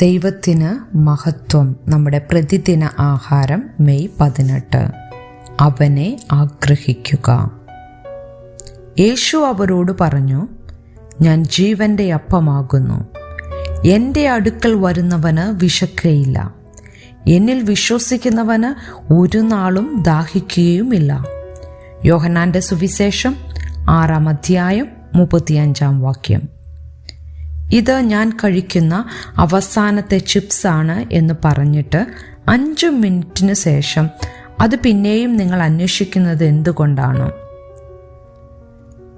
ദൈവത്തിന് മഹത്വം. നമ്മുടെ പ്രതിദിന ആഹാരം മെയ് പതിനെട്ട്. അവനെ ആഗ്രഹിക്കുക. യേശു അവരോട് പറഞ്ഞു ഞാൻ ജീവന്റെ അപ്പമാകുന്നു. എന്റെ അടുക്കൽ വരുന്നവന് വിശക്കയില്ല. എന്നിൽ വിശ്വസിക്കുന്നവന് ഒരു നാളും ദാഹിക്കുകയുമില്ല. യോഹനാന്റെ സുവിശേഷം ആറാം അധ്യായം മുപ്പത്തിയഞ്ചാം വാക്യം. ഇത് ഞാൻ കഴിക്കുന്ന അവസാനത്തെ ചിപ്സ് ആണ് എന്ന് പറഞ്ഞിട്ട് അഞ്ച് മിനിറ്റിന് ശേഷം അത് പിന്നെയും നിങ്ങൾ അന്വേഷിക്കുന്നത് എന്തുകൊണ്ടാണ്?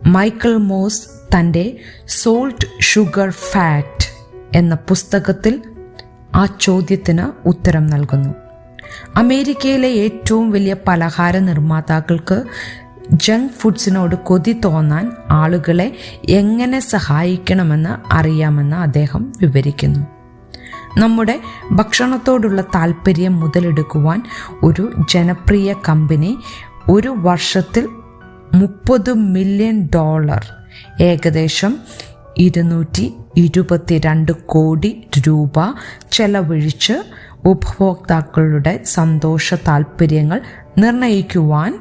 മൈക്കിൾ മോസ് തന്റെ സോൾട്ട് ഷുഗർ ഫാറ്റ് എന്ന പുസ്തകത്തിൽ ആ ചോദ്യത്തിന് ഉത്തരം നൽകുന്നു. അമേരിക്കയിലെ ഏറ്റവും വലിയ പലഹാര നിർമ്മാതാക്കൾക്ക് ജങ്ക് ഫുഡ്സിനോട് കൊതി തോന്നാൻ ആളുകളെ എങ്ങനെ സഹായിക്കണമെന്ന് അറിയാമെന്ന് അദ്ദേഹം വിവരിക്കുന്നു. നമ്മുടെ ഭക്ഷണത്തോടുള്ള താല്പര്യം മുതലെടുക്കുവാൻ ഒരു ജനപ്രിയ കമ്പനി ഒരു വർഷത്തിൽ മുപ്പത് മില്യൺ ഡോളർ ഏകദേശം ഇരുന്നൂറ്റി ഇരുപത്തിരണ്ട് കോടി രൂപ ചെലവഴിച്ച് ഉപഭോക്താക്കളുടെ സന്തോഷ താൽപ്പര്യങ്ങൾ നിർണയിക്കുവാൻ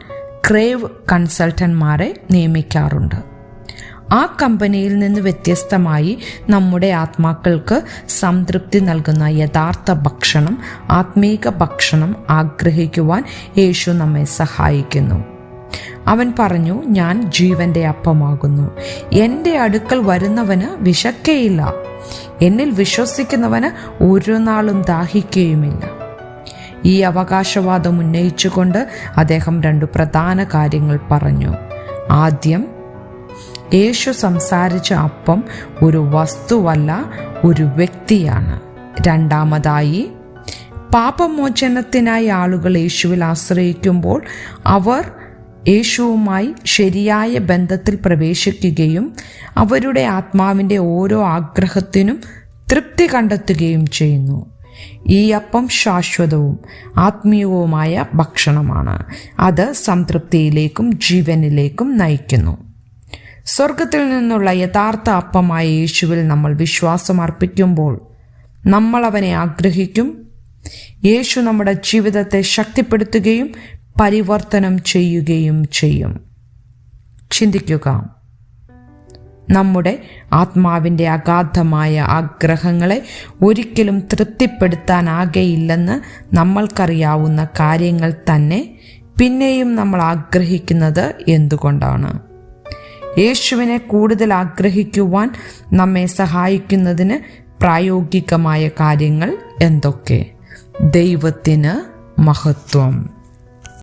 ക്രേവ് കൺസൾട്ടന്മാരെ നിയമിക്കാറുണ്ട്. ആ കമ്പനിയിൽ നിന്ന് വ്യത്യസ്തമായി നമ്മുടെ ആത്മാക്കൾക്ക് സംതൃപ്തി നൽകുന്ന യഥാർത്ഥ ഭക്ഷണം ആത്മീക ഭക്ഷണം ആഗ്രഹിക്കുവാൻ യേശു നമ്മെ സഹായിക്കുന്നു. അവൻ പറഞ്ഞു ഞാൻ ജീവന്റെ അപ്പമാകുന്നു. എന്റെ അടുക്കൽ വരുന്നവന് വിശക്കേയില്ല. എന്നിൽ വിശ്വസിക്കുന്നവന് ഒരു നാളും ദാഹിക്കുകയുമില്ല ഈ അവകാശവാദം ഉന്നയിച്ചുകൊണ്ട് അദ്ദേഹം രണ്ടു പ്രധാന കാര്യങ്ങൾ പറഞ്ഞു. ആദ്യം യേശു സംസാരിച്ച അപ്പം ഒരു വസ്തുവല്ല ഒരു വ്യക്തിയാണ്. രണ്ടാമതായി പാപമോചനത്തിനായി ആളുകൾ യേശുവിൽ ആശ്രയിക്കുമ്പോൾ അവർ യേശുവുമായി ശരിയായ ബന്ധത്തിൽ പ്രവേശിക്കുകയും അവരുടെ ആത്മാവിന്റെ ഓരോ ആഗ്രഹത്തിനും തൃപ്തി കണ്ടെത്തുകയും ചെയ്യുന്നു. ഈ അപ്പം ശാശ്വതവും ആത്മീയവുമായ ഭക്ഷണമാണ്. അത് സംതൃപ്തിയിലേക്കും ജീവനിലേക്കും നയിക്കുന്നു. സ്വർഗത്തിൽ നിന്നുള്ള യഥാർത്ഥ അപ്പമായ യേശുവിൽ നമ്മൾ വിശ്വാസം അർപ്പിക്കുമ്പോൾ നമ്മൾ അവനെ ആഗ്രഹിക്കും. യേശു നമ്മുടെ ജീവിതത്തെ ശക്തിപ്പെടുത്തുകയും പരിവർത്തനം ചെയ്യുകയും ചെയ്യും. ചിന്തിക്കുക. നമ്മുടെ ആത്മാവിന്റെ അഗാധമായ ആഗ്രഹങ്ങളെ ഒരിക്കലും തൃപ്തിപ്പെടുത്താനാകെയില്ലെന്ന് നമ്മൾക്കറിയാവുന്ന കാര്യങ്ങൾ തന്നെ പിന്നെയും നമ്മൾ ആഗ്രഹിക്കുന്നത് എന്തുകൊണ്ടാണ്? യേശുവിനെ കൂടുതൽ ആഗ്രഹിക്കുവാൻ നമ്മെ സഹായിക്കുന്നതിന് പ്രായോഗികമായ കാര്യങ്ങൾ എന്തൊക്കെ? ദൈവത്തിന് മഹത്വം.